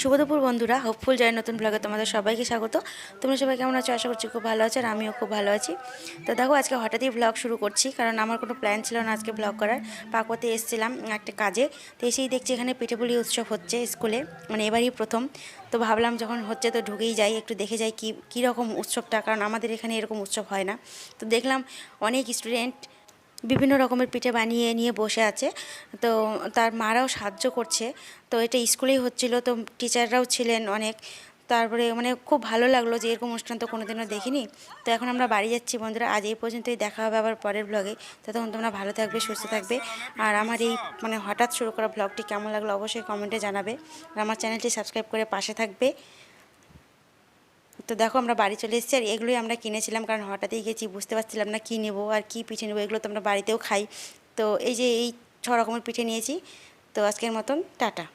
শুভ বন্ধুরা হোপফুল জয় নতুন ব্লগে তোমাদের সবাইকে স্বাগত। তোমরা সবাই কেমন আছো? আশা করছি খুব ভালো আছো আর আমিও খুব ভালো আছি। তো দেখো, আজকে হঠাৎই ব্লগ শুরু করছি, কারণ আমার কোনো প্ল্যান ছিল না আজকে ব্লগ করার। পাকোতে এসেছিলাম একটা কাজে, তো এসেই দেখছি এখানে পিঠেপুলি উৎসব হচ্ছে স্কুলে মানে এবারই প্রথম। তো ভাবলাম যখন হচ্ছে তো ঢুকেই যাই, একটু দেখে যাই কী কীরকম উৎসবটা, কারণ আমাদের এখানে এরকম উৎসব হয় না। তো দেখলাম অনেক স্টুডেন্ট বিভিন্ন রকমের পিঠে বানিয়ে নিয়ে বসে আছে। তো তার মারাও সাহায্য করছে। তো এটা স্কুলেই হচ্ছিল। তো টিচাররাও ছিলেন অনেক। তারপরে মানে খুব ভালো লাগল যে এরকম অনুষ্ঠান তো কোনোদিনও দেখিনি। তো এখন আমরা বাড়ি যাচ্ছি বন্ধুরা। আজ এই পর্যন্তই। দেখা হবে আবার পরের ব্লগে ততক্ষণ তোমরা ভালো থাকবে, সুস্থ থাকবে। আর আমার এই মানে হঠাৎ শুরু করা ব্লগটি কেমন লাগল অবশ্যই কমেন্টে জানাবে। আর আমার চ্যানেলটি সাবস্ক্রাইব করে পাশে থাকবে। তো দেখো আমরা বাড়ি চলে এসেছি আর এগুলোই আমরা কিনেছিলাম কারণ হঠাৎই গেছি, বুঝতে পারছিলাম না কী নেব আর কি পিঠে নেব, এগুলো তো আমরা বাড়িতেও খাই। তো এই যে এই ছ রকমের পিঠে নিয়েছি। তো আজকের মতন টাটা।